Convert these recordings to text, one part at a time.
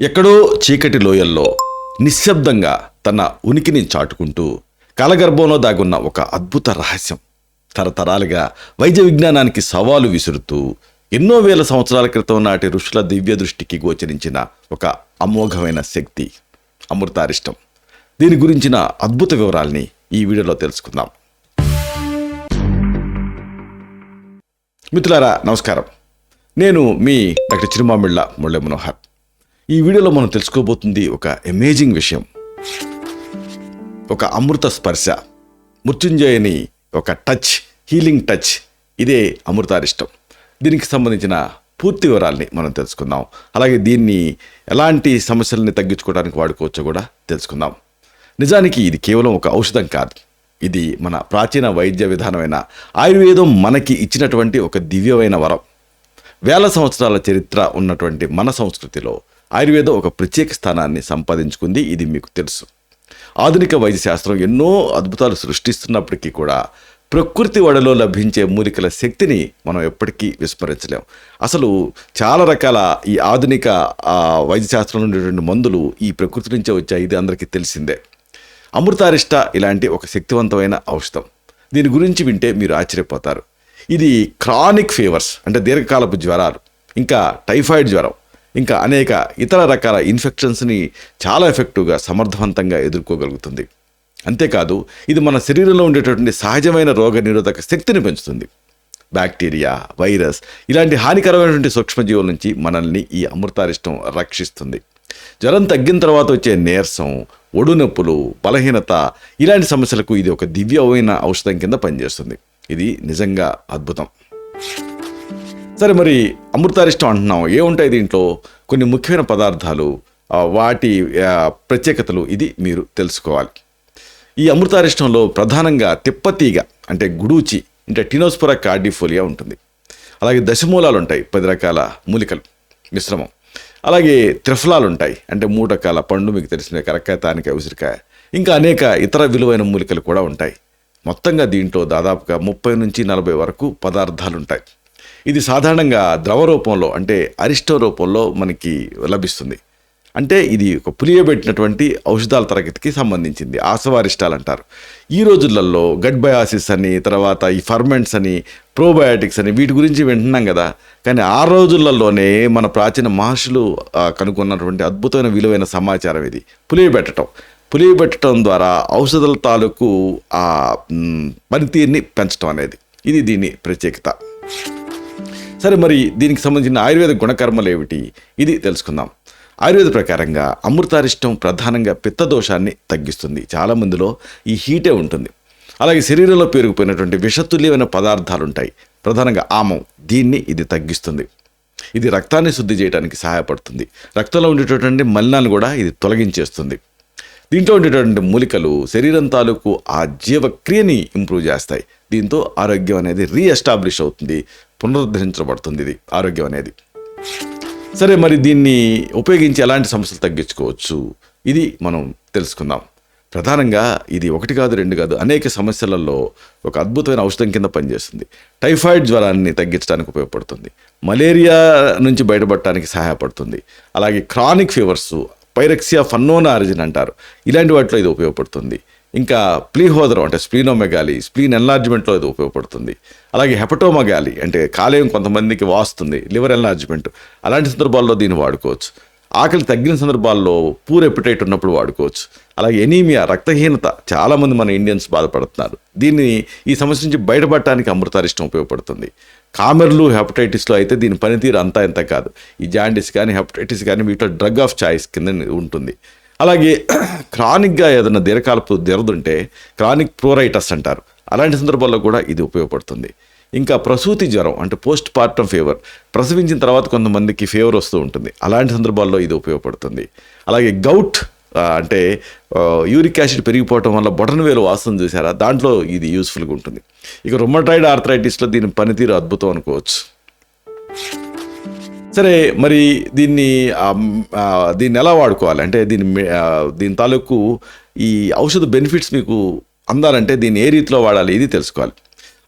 ఎక్కడో చీకటి లోయల్లో నిశ్శబ్దంగా తన ఉనికిని చాటుకుంటూ కాలగర్భంలో దాగున్న ఒక అద్భుత రహస్యం. తరతరాలుగా వైద్య విజ్ఞానానికి సవాలు విసురుతూ ఎన్నో వేల సంవత్సరాల క్రితం నాటి ఋషుల దివ్య దృష్టికి గోచరించిన ఒక అమోఘమైన శక్తి అమృతారిష్టం. దీని గురించిన అద్భుత వివరాల్ని ఈ వీడియోలో తెలుసుకుందాం. మిత్రులారా నమస్కారం. నేను మీ డాక్టర్ చిరుమామిళ్ళ మురళీ మనోహర్. ఈ వీడియోలో మనం తెలుసుకోబోతుంది ఒక అమేజింగ్ విషయం. ఒక అమృత స్పర్శ మృత్యుంజయని ఒక టచ్ హీలింగ్ టచ్ ఇదే అమృతారిష్టం. దీనికి సంబంధించిన పూర్తి వివరాల్ని మనం తెలుసుకుందాం. అలాగే దీన్ని ఎలాంటి సమస్యల్ని తగ్గించుకోవడానికి వాడుకోవచ్చో కూడా తెలుసుకుందాం. నిజానికి ఇది కేవలం ఒక ఔషధం కాదు. ఇది మన ప్రాచీన వైద్య విధానమైన ఆయుర్వేదం మనకి ఇచ్చినటువంటి ఒక దివ్యమైన వరం. వేల సంవత్సరాల చరిత్ర ఉన్నటువంటి మన సంస్కృతిలో ఆయుర్వేదం ఒక ప్రత్యేక స్థానాన్ని సంపాదించుకుంది ఇది మీకు తెలుసు. ఆధునిక వైద్య శాస్త్రం ఎన్నో అద్భుతాలు సృష్టిస్తున్నప్పటికీ కూడా ప్రకృతి వడలో లభించే మూలికల శక్తిని మనం ఎప్పటికీ విస్మరించలేం. అసలు చాలా రకాల ఈ ఆధునిక ఆ, వైద్య శాస్త్రంలో ఉండేటువంటి మందులు ఈ ప్రకృతి నుంచే వచ్చాయి ఇది అందరికీ తెలిసిందే. అమృతారిష్ట ఇలాంటి ఒక శక్తివంతమైన ఔషధం. దీని గురించి వింటే మీరు ఆశ్చర్యపోతారు. ఇది క్రానిక్ ఫీవర్స్ అంటే దీర్ఘకాలపు జ్వరాలు ఇంకా టైఫాయిడ్ జ్వరం. ఇంకా అనేక ఇతర రకాల ఇన్ఫెక్షన్స్ని చాలా ఎఫెక్టివ్గా సమర్థవంతంగా ఎదుర్కోగలుగుతుంది. అంతేకాదు ఇది మన శరీరంలో ఉండేటటువంటి సహజమైన రోగ నిరోధక శక్తిని పెంచుతుంది. బ్యాక్టీరియా వైరస్ ఇలాంటి హానికరమైనటువంటి సూక్ష్మజీవుల నుంచి మనల్ని ఈ అమృతారిష్టం రక్షిస్తుంది. జ్వరం తగ్గిన తర్వాత వచ్చే నీరసం ఒడునొప్పులు బలహీనత ఇలాంటి సమస్యలకు ఇది ఒక దివ్యమైన ఔషధం కింద పనిచేస్తుంది. ఇది నిజంగా అద్భుతం. సరే మరి అమృతారిష్టం అంటున్నాం ఏముంటాయి దీంట్లో? కొన్ని ముఖ్యమైన పదార్థాలు వాటి ప్రత్యేకతలు ఇది మీరు తెలుసుకోవాలి. ఈ అమృతారిష్టంలో ప్రధానంగా తిప్పతీగ అంటే గుడూచి అంటే టినోస్పొర కార్డిఫోలియా ఉంటుంది. అలాగే దశమూలాలు ఉంటాయి పది రకాల మూలికలు మిశ్రమం. అలాగే త్రిఫలాలు ఉంటాయి అంటే మూడు రకాల పండు మీకు తెలిసిన కరక్కాయ తానికాయ ఉసిరికాయ. ఇంకా అనేక ఇతర విలువైన మూలికలు కూడా ఉంటాయి. మొత్తంగా దీంట్లో దాదాపుగా ముప్పై నుంచి నలభై వరకు పదార్థాలు ఉంటాయి ఇది సాధారణంగా ద్రవ రూపంలో అంటే అరిష్టో రూపంలో మనకి లభిస్తుంది. అంటే ఇది ఒక పులియబెట్టినటువంటి ఔషధాల తరగతికి సంబంధించింది ఆసవారిష్టాలు అంటారు ఈ రోజులలో గడ్బయాసిస్ అని తర్వాత ఈ ఫర్మెంట్స్ అని ప్రోబయాటిక్స్ అని వీటి గురించి వింటున్నాం కదా. కానీ ఆ రోజులలోనే మన ప్రాచీన మహర్షులు కనుగొన్నటువంటి అద్భుతమైన విలువైన సమాచారం ఇది. పులియబెట్టడం పులియబెట్టడం ద్వారా ఔషధాల తాలూకు ఆ పనితీరుని పెంచడం అనేది. ఇది దీని ప్రత్యేకత. సరే మరి దీనికి సంబంధించిన ఆయుర్వేద గుణకర్మలు ఏమిటి? ఇది తెలుసుకుందాం. ఆయుర్వేద ప్రకారంగా అమృతారిష్టం ప్రధానంగా పిత్త దోషాన్ని తగ్గిస్తుంది. చాలా మందిలో ఈ హీటే ఉంటుంది. అలాగే శరీరంలో పేరుకుపోయినటువంటి విషతుల్యమైన పదార్థాలు ఉంటాయి ప్రధానంగా ఆమం. దీన్ని ఇది తగ్గిస్తుంది. ఇది రక్తాన్ని శుద్ధి చేయడానికి సహాయపడుతుంది. రక్తంలో ఉండేటటువంటి మలినాన్ని కూడా ఇది తొలగించేస్తుంది. దీంట్లో ఉండేటటువంటి మూలికలు శరీరం తాలూకు ఆ జీవక్రియని ఇంప్రూవ్ చేస్తాయి. దీంతో ఆరోగ్యం అనేది రీఎస్టాబ్లిష్ అవుతుంది. పునరుద్ధరించబడుతుంది ఇది ఆరోగ్యం అనేది. సరే మరి దీన్ని ఉపయోగించి ఎలాంటి సమస్యలు తగ్గించుకోవచ్చు? ఇది మనం తెలుసుకుందాం. ప్రధానంగా ఇది ఒకటి కాదు రెండు కాదు అనేక సమస్యలలో ఒక అద్భుతమైన ఔషధం కింద పనిచేస్తుంది. టైఫాయిడ్ జ్వరాన్ని తగ్గించడానికి ఉపయోగపడుతుంది. మలేరియా నుంచి బయటపడటానికి సహాయపడుతుంది. అలాగే chronic fevers pyrexia of unknown origin అంటారు. ఇలాంటి వాటిలో ఇది ఉపయోగపడుతుంది. ఇంకా ప్లీహోదరం అంటే స్ప్లీనోమెగాలి స్ప్లీన్ ఎన్లార్జ్మెంట్లో ఇది ఉపయోగపడుతుంది. అలాగే హెపటోమగాలి అంటే కాలేయం కొంతమందికి వాస్తుంది లివర్ ఎన్లార్జ్మెంట్. అలాంటి సందర్భాల్లో దీన్ని వాడుకోవచ్చు. ఆకలి తగ్గిన సందర్భాల్లో పూర్ ఎపిటైట్ ఉన్నప్పుడు వాడుకోవచ్చు. అలాగే ఎనీమియా రక్తహీనత చాలామంది మన ఇండియన్స్ బాధపడుతున్నారు. దీన్ని ఈ సమస్య నుంచి బయటపడటానికి అమృతారిష్టం ఉపయోగపడుతుంది. కామెర్లు హెపటైటిస్లో అయితే దీని పనితీరు అంతా ఎంత కాదు. ఈ జాండిస్ కానీ హెపటైటిస్ కానీ వీటిలో డ్రగ్ ఆఫ్ చాయిస్ కింద ఉంటుంది. అలాగే క్రానిక్గా ఏదైనా దీర్ఘకాలపు దెరదుంటే క్రానిక్ ప్రోరైటస్ అంటారు. అలాంటి సందర్భాల్లో కూడా ఇది ఉపయోగపడుతుంది. ఇంకా ప్రసూతి జ్వరం అంటే పోస్ట్ పార్టం ఫీవర్ ప్రసవించిన తర్వాత కొంతమందికి ఫీవర్ వస్తూ ఉంటుంది. అలాంటి సందర్భాల్లో ఇది ఉపయోగపడుతుంది. అలాగే గౌట్ అంటే యూరిక్ యాసిడ్ పెరిగిపోవటం వల్ల బొటన్ వేలు వాసన చూసారా? దాంట్లో ఇది యూస్ఫుల్గా ఉంటుంది. ఇక రొమటాయిడ్ ఆర్థరైటిస్లో దీని పనితీరు అద్భుతం అనుకోవచ్చు. సరే మరి దీన్ని దీన్ని ఎలా వాడుకోవాలి? అంటే దీని దీని తాలూకు ఈ ఔషధ బెనిఫిట్స్ మీకు అందాలంటే దీన్ని ఏ రీతిలో వాడాలి ఇది తెలుసుకోవాలి.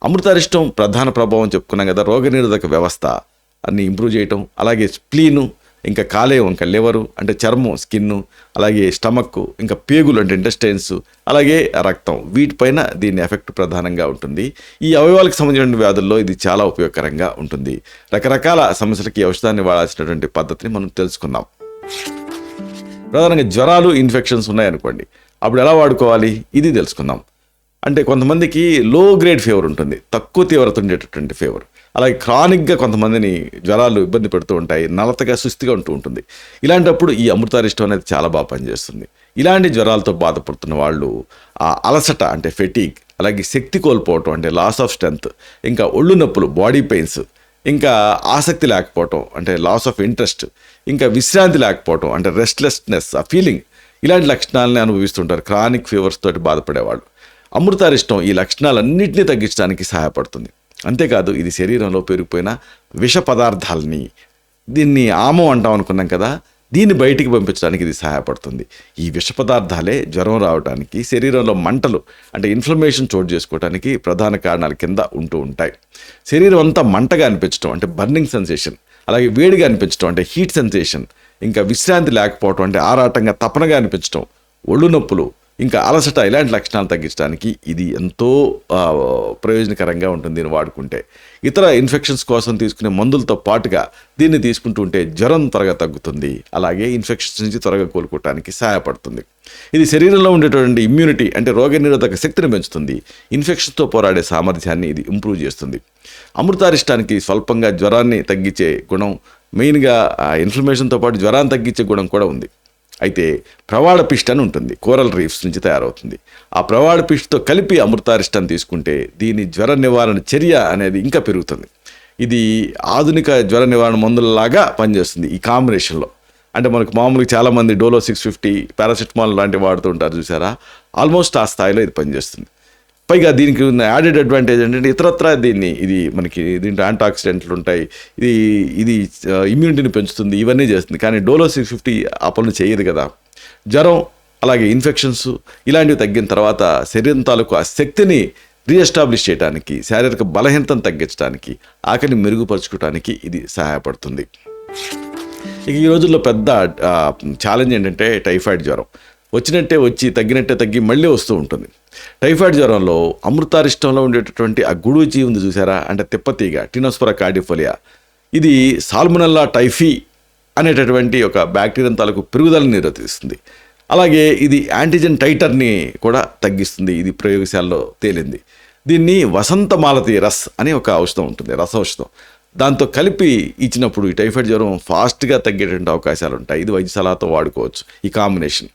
అమృతారిష్టం ప్రధాన ప్రభావం చెప్పుకున్నాం కదా రోగనిరోధక వ్యవస్థ అన్ని ఇంప్రూవ్ చేయటం అలాగే స్ప్లీను ఇంకా కాలేయం ఇంకా లివరు అంటే చర్మం స్కిన్ అలాగే స్టమక్ ఇంకా పేగులు అంటే ఇంటెస్టైన్స్ అలాగే రక్తం. వీటిపైన దీని ఎఫెక్ట్ ప్రధానంగా ఉంటుంది. ఈ అవయవాలకు సంబంధించిన వ్యాధుల్లో ఇది చాలా ఉపయోగకరంగా ఉంటుంది. రకరకాల సమస్యలకి ఔషధాన్ని వాడాల్సినటువంటి పద్ధతిని మనం తెలుసుకున్నాం ప్రధానంగా జ్వరాలు ఇన్ఫెక్షన్స్ ఉన్నాయనుకోండి. అప్పుడు ఎలా వాడుకోవాలి? ఇది తెలుసుకుందాం. అంటే కొంతమందికి లో గ్రేడ్ ఫీవర్ ఉంటుంది. తక్కువ తీవ్రత ఉండేటటువంటి ఫీవర్ అలాగే క్రానిక్గా కొంతమందిని జ్వరాలు ఇబ్బంది పెడుతూ ఉంటాయి నలతగా సుస్థిగా ఉంటూ ఉంటుంది. ఇలాంటప్పుడు ఈ అమృతారిష్టం అనేది చాలా బాగా పనిచేస్తుంది. ఇలాంటి జ్వరాలతో బాధపడుతున్న వాళ్ళు ఆ అలసట అంటే ఫెటీగ్ అలాగే శక్తి కోల్పోవటం అంటే లాస్ ఆఫ్ స్ట్రెంగ్త్ ఇంకా ఒళ్ళు నొప్పులు బాడీ పెయిన్స్ ఇంకా ఆసక్తి లేకపోవటం అంటే లాస్ ఆఫ్ ఇంట్రెస్ట్ ఇంకా విశ్రాంతి లేకపోవటం అంటే రెస్ట్లెస్నెస్ ఆ ఫీలింగ్ ఇలాంటి లక్షణాలని అనుభవిస్తుంటారు. క్రానిక్ ఫీవర్స్ తోటి బాధపడేవాళ్ళు. అమృతారిష్టం ఈ లక్షణాలన్నింటినీ తగ్గించడానికి సహాయపడుతుంది. అంతేకాదు ఇది శరీరంలో పెరిగిపోయిన విష పదార్థాలని దీన్ని ఆమం అంటాం అనుకున్నాం కదా దీన్ని బయటికి పంపించడానికి ఇది సహాయపడుతుంది. ఈ విష పదార్థాలే జ్వరం రావడానికి శరీరంలో మంటలు అంటే ఇన్ఫ్లమేషన్ చోటు చేసుకోవడానికి ప్రధాన కారణాల కింద ఉంటూ ఉంటాయి. శరీరం అంతా మంటగా అనిపించడం అంటే బర్నింగ్ సెన్సేషన్ అలాగే వేడిగా అనిపించడం అంటే హీట్ సెన్సేషన్ ఇంకా విశ్రాంతి లేకపోవడం అంటే ఆరాటంగా తపనగా అనిపించడం ఒళ్ళు నొప్పులు ఇంకా అలసట ఇలాంటి లక్షణాలు తగ్గించడానికి ఇది ఎంతో ప్రయోజనకరంగా ఉంటుంది దీన్ని వాడుకుంటే. ఇతర ఇన్ఫెక్షన్స్ కోసం తీసుకునే మందులతో పాటుగా దీన్ని తీసుకుంటూ ఉంటే జ్వరం త్వరగా తగ్గుతుంది. అలాగే ఇన్ఫెక్షన్స్ నుంచి త్వరగా కోలుకోవటానికి సహాయపడుతుంది. ఇది శరీరంలో ఉండేటువంటి ఇమ్యూనిటీ అంటే రోగనిరోధక శక్తిని పెంచుతుంది. ఇన్ఫెక్షన్తో పోరాడే సామర్థ్యాన్ని ఇది ఇంప్రూవ్ చేస్తుంది. అమృతారిష్టానికి స్వల్పంగా జ్వరాన్ని తగ్గించే గుణం మెయిన్గా ఇన్ఫ్లమేషన్తో పాటు జ్వరాన్ని తగ్గించే గుణం కూడా ఉంది. అయితే ప్రవాళ పిష్ట్ అని ఉంటుంది. కోరల్ రీఫ్స్ నుంచి తయారవుతుంది. ఆ ప్రవాళ పిష్ట్తో కలిపి అమృతారిష్టం తీసుకుంటే దీని జ్వర నివారణ చర్య అనేది ఇంకా పెరుగుతుంది. ఇది ఆధునిక జ్వర నివారణ మందులలాగా పనిచేస్తుంది ఈ కాంబినేషన్లో. అంటే మనకు మామూలుగా చాలామంది డోలో సిక్స్ ఫిఫ్టీ పారాసెటమాల్ లాంటివి వాడుతూ ఉంటారు చూసారా? ఆల్మోస్ట్ ఆ స్థాయిలో ఇది పనిచేస్తుంది. పైగా దీనికి ఉన్న యాడెడ్ అడ్వాంటేజ్ ఏంటంటే ఇతరత్ర దీన్ని ఇది మనకి దీంట్లో యాంటాక్సిడెంట్లు ఉంటాయి ఇది ఇది ఇమ్యూనిటీని పెంచుతుంది ఇవన్నీ చేస్తుంది. కానీ డోలో సిక్స్ ఫిఫ్టీ ఆ పనులు చేయదు కదా. జ్వరం అలాగే ఇన్ఫెక్షన్స్ ఇలాంటివి తగ్గిన తర్వాత శరీరం తాలూకు ఆ శక్తిని రీఎస్టాబ్లిష్ చేయడానికి శారీరక బలహీనతను తగ్గించడానికి ఆకలిని మెరుగుపరచుకోవడానికి ఇది సహాయపడుతుంది. ఇక ఈ రోజుల్లో పెద్ద ఛాలెంజ్ ఏంటంటే టైఫాయిడ్ జ్వరం. వచ్చినట్టే వచ్చి తగ్గినట్టే తగ్గి మళ్ళీ వస్తూ ఉంటుంది. టైఫాయిడ్ జ్వరంలో అమృతారిష్టంలో ఉండేటటువంటి ఆ గుడూచి ఉంది చూసారా? అంటే తిప్పతీగ టినోస్పర కార్డిఫోలియా. ఇది సాల్మునల్లా టైఫీ అనేటటువంటి ఒక బ్యాక్టీరియా తాలూకు పెరుగుదలను నిరోధిస్తుంది అలాగే ఇది యాంటీజెన్ టైటర్ని కూడా తగ్గిస్తుంది ఇది ప్రయోగశాలలో తేలింది. దీన్ని వసంత మాలతి రస్ అనే ఒక ఔషధం ఉంటుంది రస ఔషధం. దాంతో కలిపి ఇచ్చినప్పుడు ఈ టైఫాయిడ్ జ్వరం ఫాస్ట్గా తగ్గేటువంటి అవకాశాలు ఉంటాయి. ఇది వైద్య సలహాతో వాడుకోవచ్చు ఈ కాంబినేషన్.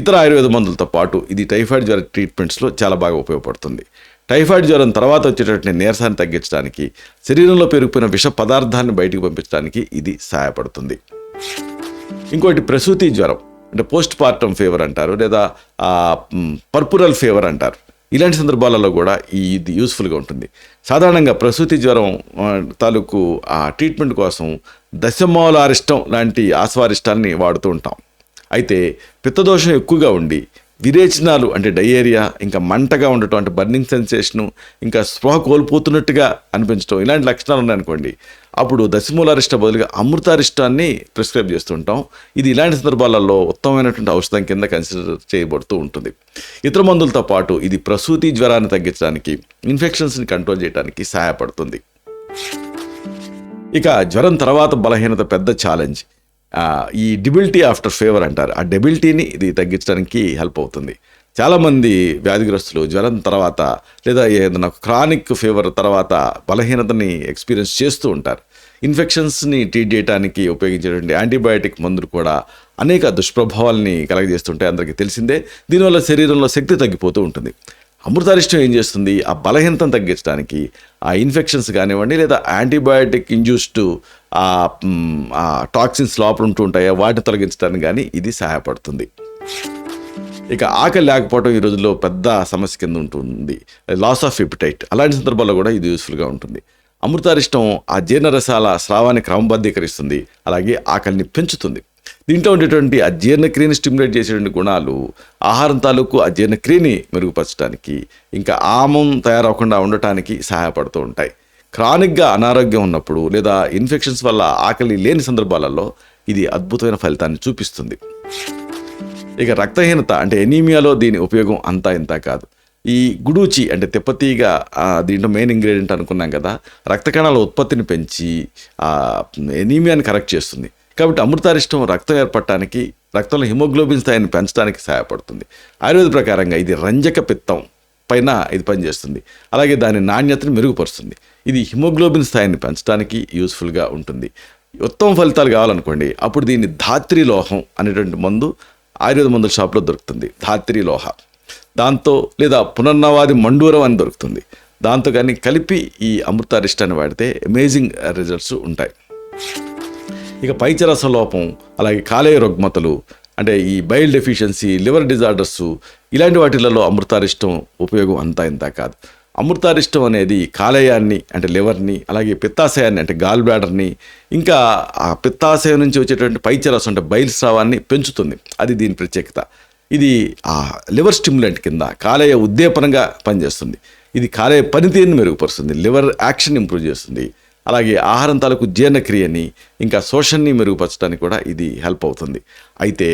ఇతర ఆయుర్వేద మందులతో పాటు ఇది టైఫాయిడ్ జ్వర ట్రీట్మెంట్స్లో చాలా బాగా ఉపయోగపడుతుంది. టైఫాయిడ్ జ్వరం తర్వాత వచ్చేటటువంటి నీరసాన్ని తగ్గించడానికి శరీరంలో పెరిగిపోయిన విష పదార్థాన్ని బయటికి పంపించడానికి ఇది సహాయపడుతుంది. ఇంకోటి ప్రసూతి జ్వరం అంటే పోస్ట్ పార్టమ్ ఫీవర్ అంటారు లేదా పర్పురల్ ఫీవర్ అంటారు. ఇలాంటి సందర్భాలలో కూడా ఈ ఇది యూస్ఫుల్గా ఉంటుంది. సాధారణంగా ప్రసూతి జ్వరం తాలూకు ఆ ట్రీట్మెంట్ కోసం దశమూలారిష్టం లాంటి ఆస్వారిష్టాన్ని వాడుతూ ఉంటాం. అయితే పిత్తదోషం ఎక్కువగా ఉండి విరేచనాలు అంటే డయేరియా ఇంకా మంటగా ఉండటం అంటే బర్నింగ్ సెన్సేషను ఇంకా స్పృహ కోల్పోతున్నట్టుగా అనిపించడం ఇలాంటి లక్షణాలు ఉన్నాయనుకోండి. అప్పుడు దశమూలారిష్ట బదులుగా అమృతారిష్టాన్ని ప్రిస్క్రైబ్ చేస్తుంటాం. ఇది ఇలాంటి సందర్భాలలో ఉత్తమమైనటువంటి ఔషధం కింద కన్సిడర్ చేయబడుతూ ఉంటుంది. ఇతర మందులతో పాటు ఇది ప్రసూతి జ్వరాన్ని తగ్గించడానికి ఇన్ఫెక్షన్స్ని కంట్రోల్ చేయడానికి సహాయపడుతుంది. ఇక జ్వరం తర్వాత బలహీనత పెద్ద ఛాలెంజ్. ఈ డిబిలిటీ ఆఫ్టర్ ఫేవర్ అంటారు. ఆ డెబిలిటీని ఇది తగ్గించడానికి హెల్ప్ అవుతుంది. చాలామంది వ్యాధిగ్రస్తులు జ్వరం తర్వాత లేదా ఏదైనా క్రానిక్ ఫీవర్ తర్వాత బలహీనతని ఎక్స్పీరియన్స్ చేస్తూ ఉంటారు. ఇన్ఫెక్షన్స్ని ట్రీట్ చేయడానికి ఉపయోగించేటువంటి యాంటీబయాటిక్ మందులు కూడా అనేక దుష్ప్రభావాల్ని కలగజేస్తుంటాయి. అందరికీ తెలిసిందే. దీనివల్ల శరీరంలో శక్తి తగ్గిపోతూ ఉంటుంది. అమృతారిష్టం ఏం చేస్తుంది? ఆ బలహీనతను తగ్గించడానికి ఆ ఇన్ఫెక్షన్స్ కానివ్వండి లేదా యాంటీబయాటిక్ ఇండ్యూస్డ్ ఆ ఆ టాక్సిన్స్ లోపల ఉంటూ ఉంటాయో? వాటిని తొలగించడానికి కానీ ఇది సహాయపడుతుంది. ఇక ఆకలి లేకపోవడం ఈ రోజుల్లో పెద్ద సమస్య కింద ఉంటుంది. లాస్ ఆఫ్ ఎపిటైట్ అలాంటి సందర్భాల్లో కూడా ఇది యూస్ఫుల్గా ఉంటుంది. అమృతారిష్టం ఆ జీర్ణరసాల స్రావాన్ని క్రమబద్ధీకరిస్తుంది. అలాగే ఆకలిని పెంచుతుంది. దీంట్లో ఉండేటువంటి ఆ స్టిమ్యులేట్ చేసేటువంటి గుణాలు ఆహారం తాలూకు ఆ జీర్ణక్రియని మెరుగుపరచడానికి ఇంకా ఆమం తయారవకుండా ఉండటానికి సహాయపడుతూ ఉంటాయి. క్రానిక్గా అనారోగ్యం ఉన్నప్పుడు లేదా ఇన్ఫెక్షన్స్ వల్ల ఆకలి లేని సందర్భాలలో ఇది అద్భుతమైన ఫలితాన్ని చూపిస్తుంది. ఇక రక్తహీనత అంటే ఎనీమియాలో దీని ఉపయోగం అంతా ఇంత కాదు. ఈ గుడూచి అంటే తిప్పతీగా దీంట్లో మెయిన్ ఇంగ్రీడియంట్ అనుకున్నాం కదా రక్త కణాల ఉత్పత్తిని పెంచి ఎనీమియాని కరెక్ట్ చేస్తుంది. కాబట్టి అమృతారిష్టం రక్తం ఏర్పడటానికి రక్తంలో హిమోగ్లోబిన్ స్థాయిని పెంచడానికి సహాయపడుతుంది. ఆయుర్వేద ప్రకారంగా ఇది రంజక పిత్తం పైన ఇది పనిచేస్తుంది. అలాగే దాని నాణ్యతను మెరుగుపరుస్తుంది. ఇది హిమోగ్లోబిన్ స్థాయిని పెంచడానికి యూస్ఫుల్గా ఉంటుంది. ఉత్తమ ఫలితాలు కావాలనుకోండి అప్పుడు దీన్ని ధాత్రి లోహం అనేటువంటి మందు ఆయుర్వేద మందుల షాప్లో దొరుకుతుంది. ధాత్రి లోహ. దాంతో లేదా పునర్నవాది మండూరం అని దొరుకుతుంది. దాంతో కానీ కలిపి ఈ అమృతారిష్టాన్ని వాడితే అమేజింగ్ రిజల్ట్స్ ఉంటాయి. ఇక పైచరస లోపం అలాగే కాలేయ రుగ్మతలు అంటే ఈ బైల్ డెఫిషియన్సీ లివర్ డిజార్డర్స్ ఇలాంటి వాటిలలో అమృతారిష్టం ఉపయోగం అంతా ఇంత కాదు. అమృతారిష్టం అనేది కాలేయాన్ని అంటే లివర్ని అలాగే పిత్తాశయాన్ని అంటే గాల్ బ్లాడర్ని ఇంకా ఆ పిత్తాశయం నుంచి వచ్చేటువంటి పైచరసం అంటే బైల్ స్రావాన్ని పెంచుతుంది. అది దీని ప్రత్యేకత. ఇది ఆ లివర్ స్టిమ్యులెంట్ కింద కాలేయ ఉద్దీపనంగా పనిచేస్తుంది. ఇది కాలేయ పనితీరుని మెరుగుపరుస్తుంది. లివర్ యాక్షన్ ఇంప్రూవ్ చేస్తుంది. అలాగే ఆహారం తాలూకు జీర్ణక్రియని ఇంకా శోషణని మెరుగుపరచడానికి కూడా ఇది హెల్ప్ అవుతుంది. అయితే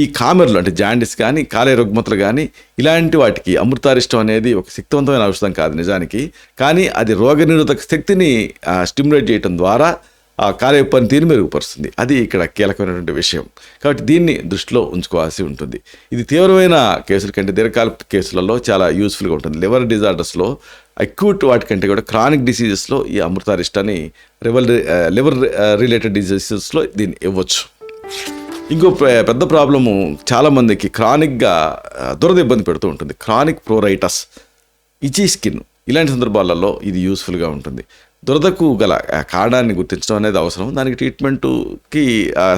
ఈ కామెర్లు అంటే జాండిస్ కానీ కాలే రుగ్మతలు కానీ ఇలాంటి వాటికి అమృతారిష్టం అనేది ఒక శక్తివంతమైన ఔషధం కాదు నిజానికి. కానీ అది రోగనిరోధక శక్తిని స్టిమ్యులేట్ చేయటం ద్వారా ఆ కాలేయ పనితీరుని మెరుగుపరుస్తుంది. అది ఇక్కడ కీలకమైనటువంటి విషయం. కాబట్టి దీన్ని దృష్టిలో ఉంచుకోవాల్సి ఉంటుంది. ఇది తీవ్రమైన కేసుల కంటే దీర్ఘకాల కేసులలో చాలా యూస్ఫుల్గా ఉంటుంది. లివర్ డిజార్డర్స్లో అక్యూట్ వాటికంటే కూడా క్రానిక్ డిసీజెస్లో ఈ అమృతారిష్టాన్ని లివర్ లివర్ రిలేటెడ్ డిసీజెస్లో దీన్ని ఇవ్వచ్చు. ఇంకో పెద్ద ప్రాబ్లము చాలామందికి క్రానిక్గా దురద ఇబ్బంది పెడుతూ ఉంటుంది. క్రానిక్ ప్రోరైటస్ ఇచీ స్కిన్ ఇలాంటి సందర్భాలలో ఇది యూస్ఫుల్గా ఉంటుంది. దురదకు గల కాడాన్ని కారణాన్ని గుర్తించడం అనేది అవసరం. దానికి ట్రీట్మెంట్కి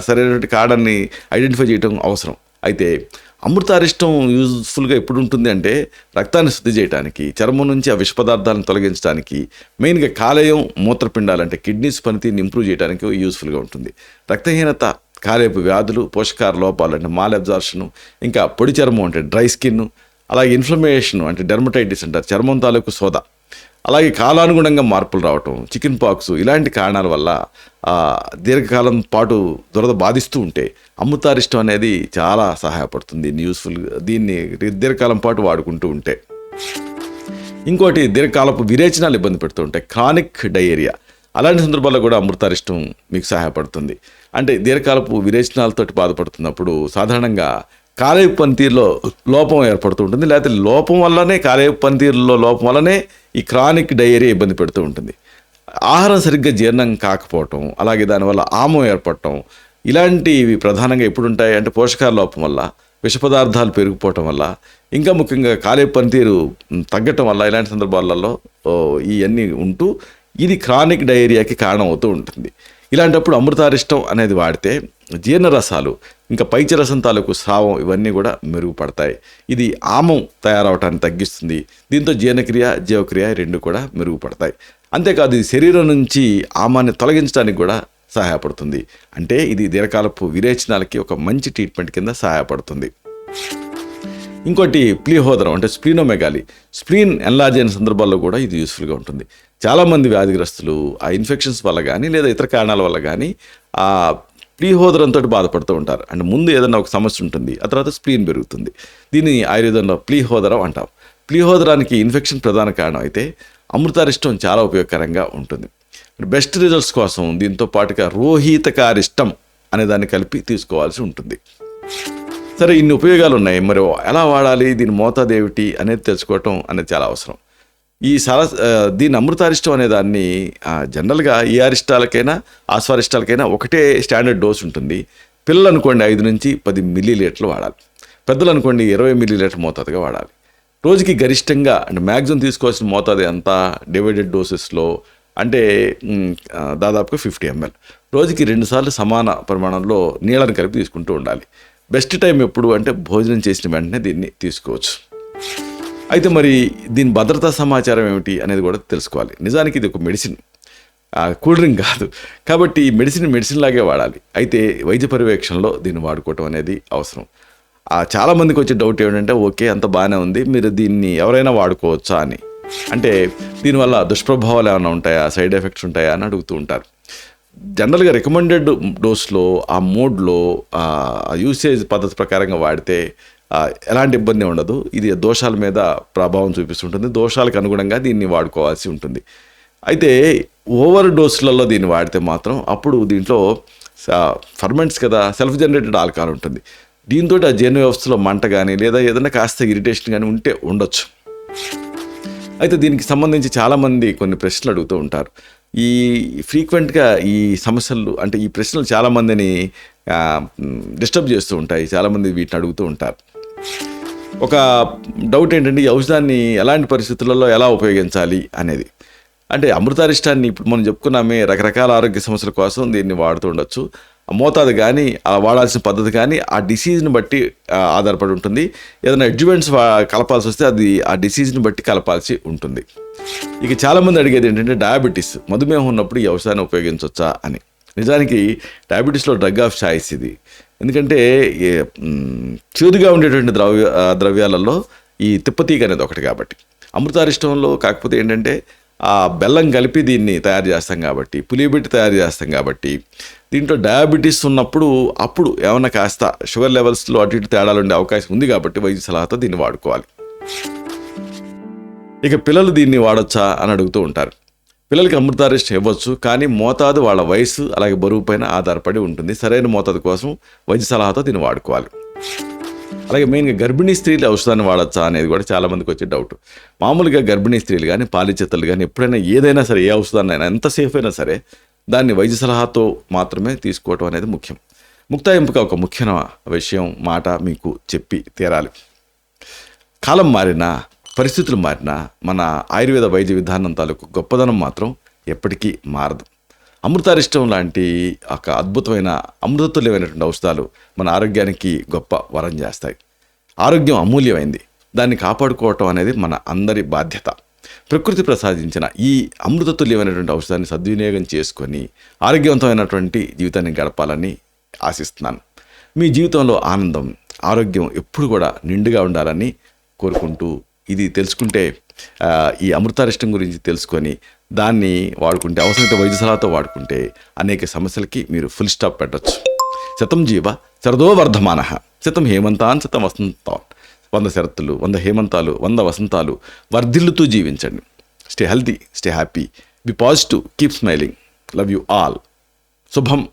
సరైనటువంటి కారణాన్ని ఐడెంటిఫై చేయడం అవసరం. అయితే అమృతారిష్టం యూజ్ఫుల్గా ఎప్పుడు ఉంటుంది అంటే రక్తాన్ని శుద్ధి చేయడానికి చర్మం నుంచి ఆ విష పదార్థాలను తొలగించడానికి మెయిన్గా కాలేయం మూత్రపిండాలు అంటే కిడ్నీస్ పనితీరుని ఇంప్రూవ్ చేయడానికి యూస్ఫుల్గా ఉంటుంది. రక్తహీనత కాలేపు వ్యాధులు పోషకార లోపాలు అంటే మాల్ అబ్జార్షన్ ఇంకా పొడి చర్మం అంటే డ్రై స్కిన్ అలాగే ఇన్ఫ్లమేషన్ అంటే డెర్మటైటిస్ అంటారు. చర్మం తాలూకు సోదా. అలాగే కాలానుగుణంగా మార్పులు రావటం చికెన్ పాక్స్ ఇలాంటి కారణాల వల్ల దీర్ఘకాలం పాటు దురద బాధిస్తూ ఉంటే అమృతారిష్టం అనేది చాలా సహాయపడుతుంది దీన్ని యూస్ఫుల్ దీన్ని దీర్ఘకాలం పాటు వాడుకుంటూ ఉంటే. ఇంకోటి దీర్ఘకాలపు విరేచనాలు ఇబ్బంది పెడుతూ ఉంటాయి క్రానిక్ డయేరియా అలాంటి సందర్భాల్లో కూడా అమృతారిష్టం మీకు సహాయపడుతుంది. అంటే దీర్ఘకాలపు విరేచనాలతోటి బాధపడుతున్నప్పుడు సాధారణంగా కాలేయ పనితీరులో లోపం ఏర్పడుతూ ఉంటుంది. లేకపోతే లోపం వల్లనే కాలేయ పనితీరులో లోపం వల్లనే ఈ క్రానిక్ డయేరియా ఇబ్బంది పెడుతూ ఉంటుంది. ఆహారం సరిగ్గా జీర్ణం కాకపోవటం అలాగే దానివల్ల ఆమం ఏర్పడటం ఇలాంటివి ప్రధానంగా ఎప్పుడు ఉంటాయి అంటే పోషకాల లోపం వల్ల విష పదార్థాలు పెరిగిపోవటం వల్ల ఇంకా ముఖ్యంగా కాలేయ పనితీరు తగ్గటం వల్ల ఇలాంటి సందర్భాలలో ఇవన్నీ ఉంటూ ఇది క్రానిక్ డయేరియాకి కారణం అవుతూ ఉంటుంది. ఇలాంటప్పుడు అమృతారిష్టం అనేది వాడితే జీర్ణరసాలు ఇంకా పైచరసం తాలూకు స్రావం ఇవన్నీ కూడా మెరుగుపడతాయి. ఇది ఆమం తయారవటాన్ని తగ్గిస్తుంది. దీంతో జీర్ణక్రియ జీవక్రియ రెండు కూడా మెరుగుపడతాయి. అంతేకాదు ఇది శరీరం నుంచి ఆమాన్ని తొలగించడానికి కూడా సహాయపడుతుంది. అంటే ఇది దీర్ఘకాలపు విరేచనాలకి ఒక మంచి ట్రీట్మెంట్ కింద సహాయపడుతుంది. ఇంకోటి ప్లీహోదరం అంటే స్ప్లీనోమెగాలి. స్ప్లీన్ ఎన్లార్జ్ అయిన సందర్భాల్లో కూడా ఇది యూస్ఫుల్గా ఉంటుంది. చాలామంది వ్యాధిగ్రస్తులు ఆ ఇన్ఫెక్షన్స్ వల్ల కానీ లేదా ఇతర కారణాల వల్ల కానీ ఆ ప్లీహోదరంతో బాధపడుతూ ఉంటారు. అంటే ముందు ఏదైనా ఒక సమస్య ఉంటుంది ఆ తర్వాత స్ప్లీన్ పెరుగుతుంది. దీన్ని ఆయుర్వేదంలో ప్లీహోదరం అంటాం. ప్లీహోదరానికి ఇన్ఫెక్షన్ ప్రధాన కారణం అయితే అమృతారిష్టం చాలా ఉపయోగకరంగా ఉంటుంది. బెస్ట్ రిజల్ట్స్ కోసం దీంతో పాటుగా రోహితకారిష్టం అనే దాన్ని కలిపి తీసుకోవాల్సి ఉంటుంది. సరే ఇన్ని ఉపయోగాలు ఉన్నాయి. మరి ఎలా వాడాలి? దీని మోతాదేవిటి అనేది తెలుసుకోవటం అనేది చాలా అవసరం. ఈ సర దీని అమృతారిష్టం అనే దాన్ని జనరల్గా ఏ అరిష్టాలకైనా ఆస్వారిష్టాలకైనా ఒకటే స్టాండర్డ్ డోస్ ఉంటుంది. పిల్లలు అనుకోండి ఐదు నుంచి పది మిల్లీ లీటర్లు వాడాలి. పెద్దలు అనుకోండి ఇరవై మిల్లీ లీటర్ మోతాదుగా వాడాలి. రోజుకి గరిష్టంగా అంటే మ్యాక్సిమం తీసుకోవాల్సిన మోతాదు ఎంత? డివైడెడ్ డోసెస్లో అంటే దాదాపుగా ఫిఫ్టీ ఎంఎల్. రోజుకి రెండుసార్లు సమాన పరిమాణంలో నీళ్ళని కలిపి తీసుకుంటూ ఉండాలి. బెస్ట్ టైం ఎప్పుడు అంటే భోజనం చేసిన వెంటనే దీన్ని తీసుకోవచ్చు. అయితే మరి దీని భద్రతా సమాచారం ఏమిటి అనేది కూడా తెలుసుకోవాలి. నిజానికి ఇది ఒక మెడిసిన్. కూల్ డ్రింక్ కాదు. కాబట్టి ఈ మెడిసిన్ మెడిసిన్ లాగే వాడాలి. అయితే వైద్య పర్యవేక్షణలో దీన్ని వాడుకోవటం అనేది అవసరం. చాలామందికి వచ్చే డౌట్ ఏమిటంటే ఓకే అంత బాగానే ఉంది. మీరు దీన్ని ఎవరైనా వాడుకోవచ్చా అని. అంటే దీనివల్ల దుష్ప్రభావాలు ఏమైనా ఉంటాయా? సైడ్ ఎఫెక్ట్స్ ఉంటాయా? అని అడుగుతూ ఉంటారు. జనరల్గా రికమెండెడ్ డోస్లో ఆ మోడ్లో యూసేజ్ పద్ధతి ప్రకారంగా వాడితే ఎలాంటి ఇబ్బంది ఉండదు. ఇది దోషాల మీద ప్రభావం చూపిస్తుంటుంది. దోషాలకు అనుగుణంగా దీన్ని వాడుకోవాల్సి ఉంటుంది. అయితే ఓవర్ డోస్లలో దీన్ని వాడితే మాత్రం అప్పుడు దీంట్లో ఫర్మెంట్స్ కదా సెల్ఫ్ జనరేటెడ్ ఆల్కహాల్ ఉంటుంది. దీంతో ఆ జీర్ణ వ్యవస్థలో మంట కానీ లేదా ఏదైనా కాస్త ఇరిటేషన్ కానీ ఉంటే ఉండొచ్చు. అయితే దీనికి సంబంధించి చాలామంది కొన్ని ప్రశ్నలు అడుగుతూ ఉంటారు. ఈ ఫ్రీక్వెంట్గా ఈ సమస్యలు అంటే ఈ ప్రశ్నలు చాలామందిని డిస్టర్బ్ చేస్తూ ఉంటాయి. చాలామంది వీటిని అడుగుతూ ఉంటారు. ఒక డౌట్ ఏంటంటే ఈ ఔషధాన్ని ఎలాంటి పరిస్థితులలో ఎలా ఉపయోగించాలి అనేది. అంటే అమృతారిష్టాన్ని ఇప్పుడు మనం చెప్పుకున్నామే రకరకాల ఆరోగ్య సమస్యల కోసం దీన్ని వాడుతూ ఉండొచ్చు. ఆ మోతాదు కానీ వాడాల్సిన పద్ధతి కానీ ఆ డిసీజ్ని బట్టి ఆధారపడి ఉంటుంది. ఏదైనా అడ్జువెంట్స్ కలపాల్సి వస్తే అది ఆ డిసీజ్ని బట్టి కలపాల్సి ఉంటుంది. ఇక చాలామంది అడిగేది ఏంటంటే డయాబెటీస్ మధుమేహం ఉన్నప్పుడు ఈ ఔషధాన్ని ఉపయోగించవచ్చా అని. నిజానికి డయాబెటీస్లో డ్రగ్ ఆఫ్ చాయిస్ ఇది. ఎందుకంటే చేదుగా ఉండేటువంటి ద్రవ్య ద్రవ్యాలలో ఈ తిప్పతీగ అనేది ఒకటి కాబట్టి. అమృతారిష్టంలో కాకపోతే ఏంటంటే ఆ బెల్లం కలిపి దీన్ని తయారు చేస్తాం కాబట్టి పులియబెట్టి తయారు చేస్తాం కాబట్టి దీంట్లో డయాబెటీస్ ఉన్నప్పుడు అప్పుడు ఏమైనా కాస్త షుగర్ లెవెల్స్లో అటు ఇటు తేడాలు ఉండే అవకాశం ఉంది కాబట్టి వైద్య సలహాతో దీన్ని వాడుకోవాలి. ఇక పిల్లలు దీన్ని వాడొచ్చా అని అడుగుతూ ఉంటారు. పిల్లలకి అమృతారిష్ట ఇవ్వచ్చు కానీ మోతాదు వాళ్ళ వయసు అలాగే బరువు పైన ఆధారపడి ఉంటుంది. సరైన మోతాదు కోసం వైద్య సలహాతో దీన్ని వాడుకోవాలి. అలాగే మెయిన్గా గర్భిణీ స్త్రీలు ఔషధాన్ని వాడచ్చా అనేది కూడా చాలామందికి వచ్చే డౌట్. మామూలుగా గర్భిణీ స్త్రీలు కానీ పాలిచేతలు కానీ ఎప్పుడైనా ఏదైనా సరే ఏ ఔషధాన్ని అయినా ఎంత సేఫ్ అయినా సరే దాన్ని వైద్య సలహాతో మాత్రమే తీసుకోవటం అనేది ముఖ్యం. ముక్తాయింపుగా ఒక ముఖ్యమైన విషయం మాట మీకు చెప్పి తీరాలి. కాలం మారినా పరిస్థితులు మారినా మన ఆయుర్వేద వైద్య విధానం తాలూకు గొప్పదనం మాత్రం ఎప్పటికీ మారదు. అమృతారిష్టం లాంటి ఒక అద్భుతమైన అమృతతుల్యమైనటువంటి ఔషధాలు మన ఆరోగ్యానికి గొప్ప వరం చేస్తాయి. ఆరోగ్యం అమూల్యమైంది. దాన్ని కాపాడుకోవటం అనేది మన అందరి బాధ్యత. ప్రకృతి ప్రసాదించిన ఈ అమృతతుల్యమైనటువంటి ఔషధాన్ని సద్వినియోగం చేసుకొని ఆరోగ్యవంతమైనటువంటి జీవితాన్ని గడపాలని ఆశిస్తున్నాను. మీ జీవితంలో ఆనందం ఆరోగ్యం ఎప్పుడు కూడా నిండుగా ఉండాలని కోరుకుంటూ ఇది తెలుసుకుంటే ఈ అమృతారిష్టం గురించి తెలుసుకొని దాన్ని వాడుకుంటే అవసరమైతే వైద్య సలహాతో వాడుకుంటే అనేక సమస్యలకి మీరు ఫుల్ స్టాప్ పెట్టచ్చు. శతం జీవ శరదో వర్ధమాన. శతం హేమంతాన్ శతం వసంతాన్. వంద శరత్తులు వంద హేమంతాలు వంద వసంతాలు వర్ధిల్లుతూ జీవించండి. Stay healthy stay happy be positive keep smiling love you all శుభం.